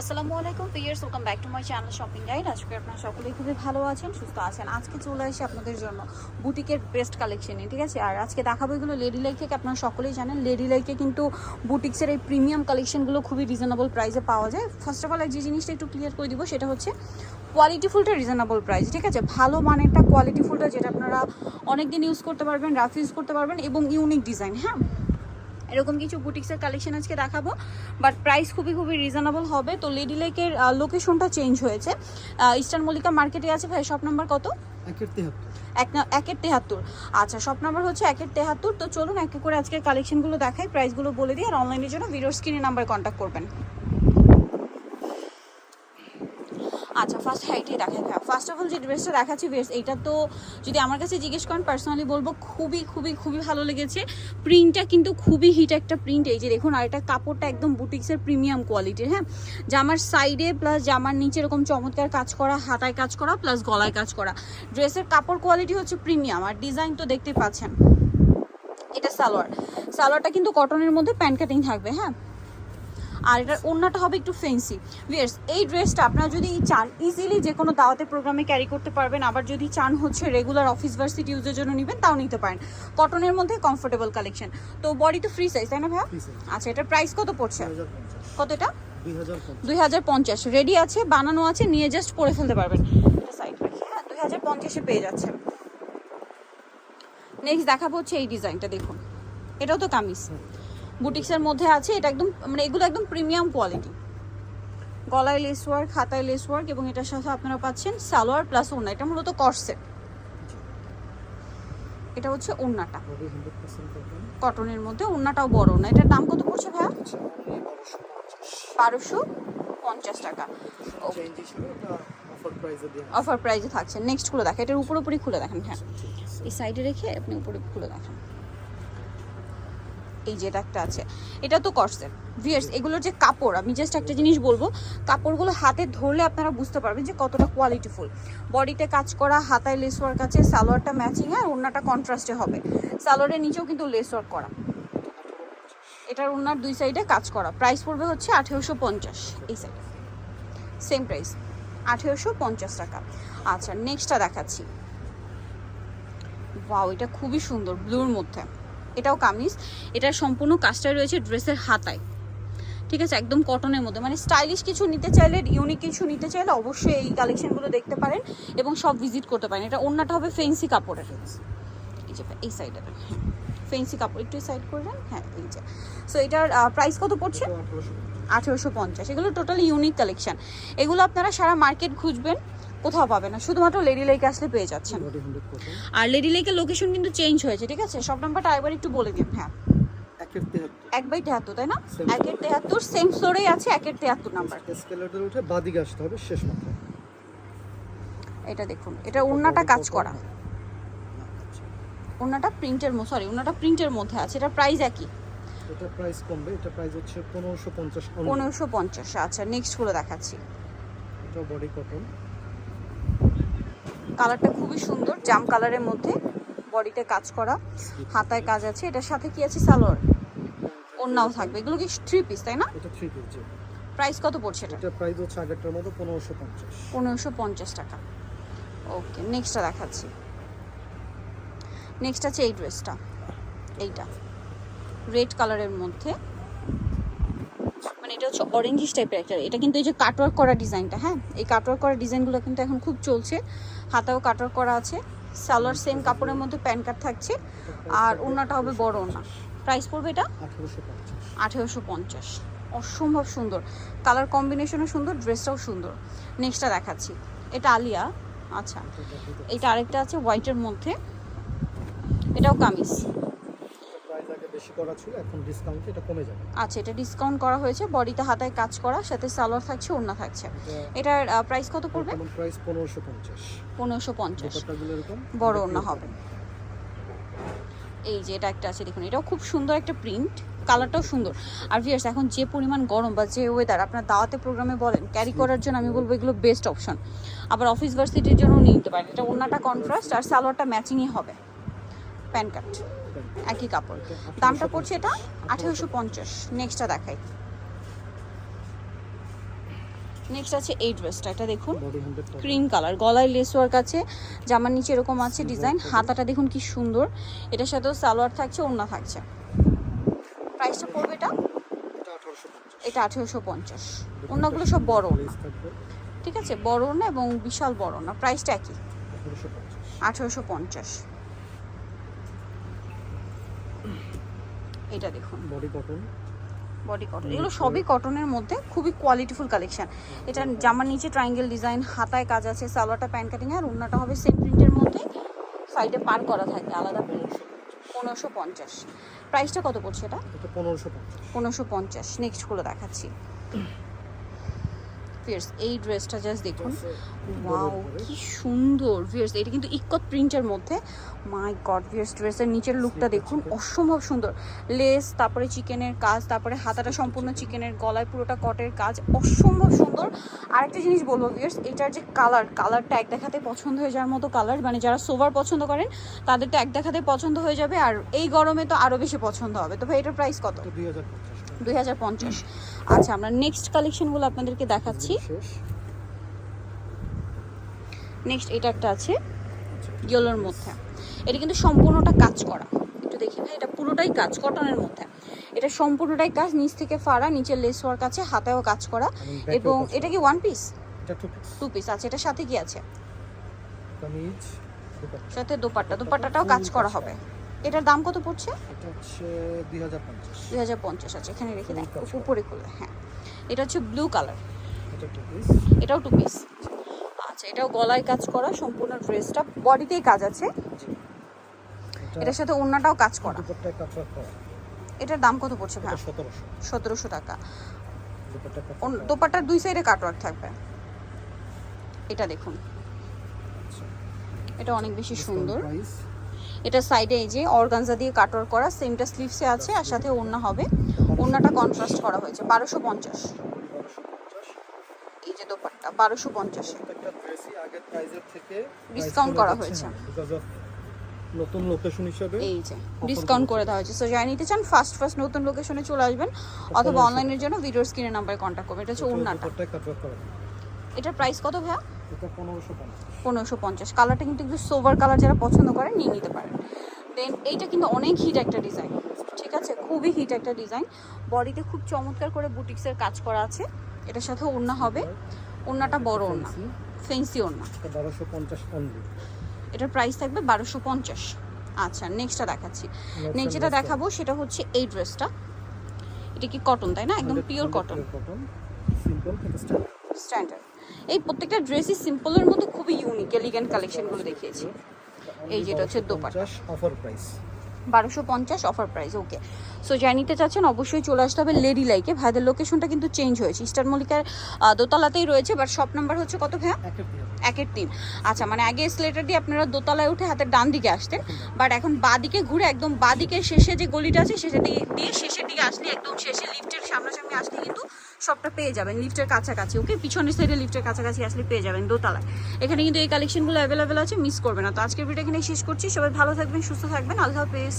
আসসালামু আলাইকুম pears welcome back to my channel shopping guide আজকে আপনারা সকলেই খুবই ভালো আছেন, সুস্থ আছেন। আজকে চলে আসি আপনাদের জন্য বুটিকের বেস্ট কালেকশনে ঠিক আছে? আর আজকে দেখাবো এগুলো লেডি লাইক থেকে আপনারা সকলেই জানেন লেডি লাইকে কিন্তু বুটিক্সের এই প্রিমিয়াম কালেকশনগুলো খুবই রিজনেবল প্রাইসে পাওয়া যায়। ফার্স্ট অফ অল যে জিনিসটা একটু ক্লিয়ার করে দিব, সেটা হচ্ছে কোয়ালিটি ফুলটা রিজনেবল প্রাইস ঠিক আছে? ভালো মানেরটা কোয়ালিটি ফুলটা যেটা আপনারা অনেক দিন ইউজ করতে পারবেন রাফ ইউজ করতে পারবেন এবং ইউনিক ডিজাইন হ্যাঁ? এরকম কিছু বুটিক্সের কালেকশন আজকে দেখাবো বাট প্রাইস খুবই খুবই রিজনেবল হবে। তো লেডি লেকের লোকেশনটা চেঞ্জ হয়েছে। ইস্টার্ন মল্লিকা মার্কেটে আছে ভাই শপ নাম্বার কত? একের তেহাত্তর। আচ্ছা শপ নাম্বার হচ্ছে একের তেহাত্তর। তো চলুন এক এক করে আজকের কালেকশনগুলো দেখাই প্রাইসগুলো বলে দিই আর অনলাইনের জন্য ভিডিও স্ক্রিনে নাম্বার কন্ট্যাক্ট করবেন আচ্ছা ফার্স্ট হাইটই ভাই ফার্স্ট অফ অল যে ড্রেসটা দেখাচ্ছি, বেশ, এইটা তো যদি আমার কাছে জিজ্ঞেস করেন পার্সোনালি বলব খুবই খুবই খুবই ভালো লেগেছে। প্রিন্টটা কিন্তু খুবই হিট একটা প্রিন্ট এই যে দেখুন, আর এটা কাপড়টা একদম বুটিক্সের প্রিমিয়াম কোয়ালিটির হ্যাঁ। জামার সাইডে প্লাস জামার নিচে এরকম চমৎকার কাজ করা, হাতায় কাজ করা প্লাস গলায় কাজ করা। ড্রেসের কাপড় কোয়ালিটি হচ্ছে প্রিমিয়াম আর ডিজাইন তো দেখতে পাচ্ছেন। এটা সালোয়ার। সালোয়ারটা কিন্তু কটনের মধ্যে প্যান্ট কাটিং থাকবে হ্যাঁ। আর এটার ওড়নাটা হবে একটু ফেন্সি ভিয়ার্স এই ড্রেসটা আপনারা যদি চান ইজিলি যে কোনো দাওয়াতে প্রোগ্রামে ক্যারি করতে পারবেন। আবার যদি চান হচ্ছে রেগুলার অফিস ভার্সিটি ইউজের জন্য নেবেন তাও নিতে পারেন। কটনের মধ্যে কমফোর্টেবল কালেকশন তো বডি তো ফ্রি সাইজ তাই না size। আচ্ছা এটার প্রাইস কত পড়ছে? কত এটা? দুই হাজার পঞ্চাশ। দুই হাজার পঞ্চাশ। রেডি আছে বানানো আছে নিয়ে জাস্ট পরে ফেলতে পারবেন। সাইড রাখি হ্যাঁ দুই হাজার পঞ্চাশে পেয়ে যাচ্ছে। নেক্সট দেখাবো হচ্ছে এই ডিজাইনটা দেখুন। এটাও তো কামিজ। বুটিক্সের মধ্যে আছে, এটা একদম মানে এগুলো একদম প্রিমিয়াম কোয়ালিটি গলায় লেস ওয়ার্ক হাতায় লেস ওয়ার্ক এবং এটার সাথে আপনারা পাচ্ছেন সালোয়ার প্লাস ওড়না, এটা মূলত কর্সেট এটা হচ্ছে ওড়নাটা। কটনের মধ্যে ওড়নাটাও বড় না এটার দাম কত পড়ছে আচ্ছা বারোশো পঞ্চাশ টাকা। অফার দেওয়া থাকছে। নেক্সট খুলে দেখেন এটার উপর উপরে খুলে দেখেন হ্যাঁ। এই সাইডে রেখে আপনি উপরে খুলে দেখেন। এই যেটা একটা আছে। এটা তো কর্সেট ভিয়ার্স এগুলোর যে কাপড়, আমি জাস্ট একটা জিনিস বলব, কাপড়গুলো হাতে ধরলে আপনারা বুঝতে পারবেন যে কতটা কোয়ালিটিফুল বডিতে কাজ করা, হাতায় লেস ওয়ার্ক আছে, সালোয়ারটা ম্যাচিং আর ওড়নাটা কন্ট্রাস্টে হবে। সালোয়ারের নিচেও কিন্তু লেস ওয়ার্ক করা। এটার ওনার দুই সাইডে কাজ করা। প্রাইস পড়বে হচ্ছে আঠেরোশো পঞ্চাশ। এই সাইডে সেম প্রাইস আঠেরোশো পঞ্চাশ টাকা। আচ্ছা নেক্সটটা দেখাচ্ছি। ওয়াও এটা খুবই সুন্দর ব্লুর মধ্যে। এটাও কামিজ। এটার সম্পূর্ণ কাজটা রয়েছে ড্রেসের হাতায়। ঠিক আছে একদম কটনের মধ্যে। মানে স্টাইলিশ কিছু নিতে চাইলে ইউনিক কিছু নিতে চাইলে অবশ্যই এই কালেকশনগুলো দেখতে পারেন এবং সব ভিজিট করতে পারেন। এটা অন্যটা হবে ফেন্সি কাপড়ের। এই যে এই সাইডে হ্যাঁ ফেন্সি কাপড় একটু সাইড করে দেন হ্যাঁ এই যে। সো এটার প্রাইস কত পড়ছে? আঠেরোশো। পঞ্চাশ। এগুলো টোটালি ইউনিক কালেকশন এগুলো আপনারা সারা মার্কেট খুঁজবেন। কোথাও পাবে না। শুধুমাত্র লেডি লেকে আসলে পেয়ে যাচ্ছেন। আর লেডি লেকের লোকেশন কিন্তু চেঞ্জ হয়েছে ঠিক আছে? সব নাম্বারটা আরেকবার একটু বলে দিন হ্যাঁ। এক বাই তেহাত্তর তাই না? একের তেহাত্তর সেম ফ্লোরেই আছে একের তেহাত্তর নাম্বার এসকেলেটর উঠে বাদিকে আসতে হবে শেষ এটা দেখুন এটা ওন্নাটা কাজ করা। ওন্নাটা প্রিন্টের সরি ওন্নাটা প্রিন্টের মধ্যে আছে। এটা প্রাইস একই। এটা প্রাইস কমবে এটা প্রাইস হচ্ছে পনেরোশো পঞ্চাশ। পনেরোশো পঞ্চাশ আচ্ছা নেক্সটগুলো দেখাচ্ছি। এটা বডি কটন কালারটা খুবই সুন্দর জাম কালারের মধ্যে বডিতে কাজ করা হাতায় কাজ আছে। এটার সাথে কি আছে? সালোয়ার। ওন্নাও থাকবে। এগুলো কি থ্রি পিস তাই না? এটা থ্রি পিস প্রাইস কত পড়ছে এটা? এটা প্রাইস হচ্ছে আগেরটার মতো পনেরোশো পঞ্চাশ। পনেরোশো পঞ্চাশ টাকা। ওকে নেক্সটটা দেখাচ্ছি। নেক্সট আছে এই ড্রেসটা এইটা। রেড কালারের মধ্যে এটা হচ্ছে অরেঞ্জিস টাইপের একটা। এটা কিন্তু এই যে কাটওয়ার্ক করা ডিজাইনটা হ্যাঁ? এই কাটওয়ার্ক করা ডিজাইনগুলো কিন্তু এখন খুব চলছে। হাতাও কাটওয়ার্ক করা আছে। সালোয়ার সেম কাপড়ের মধ্যে প্যান্ট কাট থাকছে। আর ওড়নাটা হবে বড় ওড়না। প্রাইস পড়বে এটা? আঠেরোশো পঞ্চাশ। অসম্ভব সুন্দর। কালার কম্বিনেশনও সুন্দর ড্রেসটাও সুন্দর। নেক্সটটা দেখাচ্ছি। এটা আলিয়া। আচ্ছা। এটা আরেকটা আছে হোয়াইটের মধ্যে। এটাও কামিজ। বেশি করা ছিল এখন ডিসকাউন্টে এটা কমে যাবে। আচ্ছা এটা ডিসকাউন্ট করা হয়েছে বডিতে হাতায় কাজ করা সাথে সালোয়ার থাকছে ওড়না থাকছে। এটার প্রাইস কত পড়বে? প্রাইস পনেরোশো পঞ্চাশ। পনেরোশো পঞ্চাশ। দোপাট্টাগুলো এরকম? বড় ওড়না হবে। এই যে এটা একটা আছে দেখুন এটাও খুব সুন্দর একটা প্রিন্ট কালারটাও সুন্দর। আর ভিয়ার্স এখন যে পরিমাণ গরম বা যে ওয়েদার আপনার দাওয়াতে প্রোগ্রামে বলেন ক্যারি করার জন্য আমি বলব এগুলো বেস্ট অপশন আবার অফিস ভার্সিটির জন্য নিয়ে নিতে পারেন এটা ওড়নাটা কন্ট্রাস্ট আর সালোয়ারটা ম্যাচিংই হবে। প্যান কাট একই কাপড়। দামটা পড়ছে এটা আঠেরোশো পঞ্চাশ। নেক্সটটা দেখাই। নেক্সট আছে এই ড্রেসটা এটা দেখুন ক্রিম কালার গলায় লেস ওয়ার্ক আছে জামার নিচে এরকম আছে ডিজাইন হাতাটা দেখুন কি সুন্দর। এটার সাথেও সালোয়ার থাকছে ওড়না থাকছে। প্রাইসটা পড়বে এটা? এটা আঠারোশো পঞ্চাশ। ওড়নাগুলো সব বড় ওড়না। ঠিক আছে? বড় ওড়না এবং বিশাল বড় ওড়না। প্রাইসটা একই। আঠেরোশো পঞ্চাশ। এটা দেখুন। বডি কটন বডি কটন এগুলো সবই কটনের মধ্যে খুবই কোয়ালিটিফুল কালেকশন এটা জামার নিচে ট্রায়াঙ্গেল ডিজাইন হাতায় কাজ আছে সালোয়ারটা প্যান্ট কাটিং আর ওড়নাটা হবে সেম প্রিন্টের মধ্যে সাইডে পার করা থাকবে আলাদা প্রিন্ট পনেরোশো পঞ্চাশ। প্রাইসটা কত পড়ছে এটা? এটা পনেরোশো পনেরোশো পঞ্চাশ। নেক্সটগুলো দেখাচ্ছি। ফিয়ার্স এই ড্রেসটা জাস্ট দেখুন। ওয়াও কি সুন্দর ভিয়ার্স এটা কিন্তু ইকত প্রিন্টের মধ্যে। মাই গড ভিয়ার্স ড্রেসের নিচের লুকটা দেখুন অসম্ভব সুন্দর। লেস তারপরে চিকেনের কাজ তারপরে হাতাটা সম্পূর্ণ চিকেনের গলায় পুরোটা কটের কাজ। অসম্ভব সুন্দর। আরেকটা জিনিস বলব ভিয়ার্স এটার যে কালার কালারটা এক দেখাতে পছন্দ হয়ে যাওয়ার মতো কালার মানে যারা সোভার পছন্দ করেন তাদের তো এক দেখাতে পছন্দ হয়ে যাবে। আর এই গরমে তো আরও বেশি পছন্দ হবে। তো ভাই এটার প্রাইস কত? দুই দুই হাজার পঞ্চাশ। আচ্ছা আমরা নেক্সট কালেকশনগুলো আপনাদেরকে দেখাচ্ছি। নেক্সট এটা একটা আছে ইয়েলোর মধ্যে। এটা কিন্তু সম্পূর্ণটা কাজ করা। একটু দেখি ভাই এটা পুরোটাই কাজ কটনের মধ্যে। এটা সম্পূর্ণটাই কাজ নিচ থেকে ফাড়া নিচে লেস ওয়ার্ক আছে হাতেও কাজ করা। এবং এটা কি ওয়ান পিস টু পিস আছে এটার সাথে কি আছে। সাথে দোপাট্টা দোপাট্টাটাও কাজ করা হবে। এটার দাম কত পড়ছে? এটা হচ্ছে দুই হাজার পঞ্চাশ। দুই হাজার পঞ্চাশ আছে এখানে রেখে দেন উপরে খুলে হ্যাঁ। এটা হচ্ছে ব্লু কালার এটা টু পিস এটাও টু পিস আচ্ছা এটাও গলায় কাজ করা সম্পূর্ণ ড্রেসটা বডিতেই কাজ আছে। এটার সাথে ওড়নাটাও কাজ করা। দুপাট্টায় কাজ করা। এটার দাম কত পড়ছে ভাই? এটা সতেরোশো। সতেরোশো টাকা। দোপাট্টার দুই সাইডে কাটওয়ার্ক থাকবে। এটা দেখুন। আচ্ছা। এটা অনেক বেশি সুন্দর। এটা সাইডে এই যে অর্গানজা দিয়ে কাটওয়ার্ক করা সেমটা স্লিভসে আছে আর সাথে ওড়না হবে। ওড়নাটা কন্ট্রাস্ট করা হয়েছে বারোশো পঞ্চাশ। এই যে দোপাট্টা বারোশো পঞ্চাশে। Discount করা হয়েছে। নতুন লোকেশন হিসেবে এই যে ডিসকাউন্ট করে দেওয়া হয়েছে। সো যাই নিতে চান ফার্স্ট ফার্স্ট নতুন লোকেশনে চলে আসবেন। অথবা অনলাইনের জন্য ভিডিওর স্ক্রিনের নাম্বারে কন্ট্যাক্ট করবেন। এটা হচ্ছে ওড়নাটা। এটার প্রাইস কত ভাইয়া? পনেরোশো পঞ্চাশ। কালারটা কিন্তু একটু সোভার কালার যারা পছন্দ করেন নিয়ে নিতে পারেন। দেন এইটা কিন্তু অনেক হিট একটা ডিজাইন ঠিক আছে? খুবই হিট একটা ডিজাইন বডিতে খুব চমৎকার করে বুটিক্সের কাজ করা আছে। এটার সাথে ওড়না হবে। ওড়নাটা বড় ওড়না। ফেন্সি ওড়না। বারোশো পঞ্চাশ এটার প্রাইস থাকবে বারোশো পঞ্চাশ। আচ্ছা নেক্সটটা দেখাচ্ছি। নেক্সট যেটা দেখাবো সেটা হচ্ছে এই ড্রেসটা এটা কি কটন তাই না? একদম পিওর কটন স্ট্যান্ডার্ড এই প্রত্যেকটা ড্রেসই সিম্পলের মধ্যে খুবই ইউনিক এলিগেন্ট কালেকশনগুলো দেখিয়েছি। এই যেটা হচ্ছে। অফার প্রাইস বারোশো পঞ্চাশ অফার প্রাইস ওকে সো যা নিতে চাচ্ছেন অবশ্যই চলে আসতে হবে লেডি লাইকে ভাইদের লোকেশনটা কিন্তু চেঞ্জ হয়েছে। ইস্টার মল্লিকার দোতলাতেই রয়েছে বাট শপ নাম্বার হচ্ছে কত ভাইয়া? একের তিন। আচ্ছা মানে আগে স্লেটার দিয়ে আপনারা দোতলায় উঠে হাতের ডান দিকে আসতেন বাট এখন বাঁ দিকে ঘুরে একদম বাঁ দিকের শেষে যে গলিটা আছে দিকে দিয়ে শেষের দিকে আসলে একদম শেষে লিফটের সামনাসামনি আসলে কিন্তু সবটা পেয়ে যাবেন লিফটের কাছাকাছি, ওকে? পিছনের সাইডে লিফটের কাছাকাছি আসলে পেয়ে যাবেন দোতলায়। এখানে কিন্তু এই কালেকশনগুলো অ্যাভেলেবেল আছে মিস করবে না। তো আজকের ভিডিও এখানে শেষ করছি। সবাই ভালো থাকবেন, সুস্থ থাকবেন। আল্লাহ হাফেজ।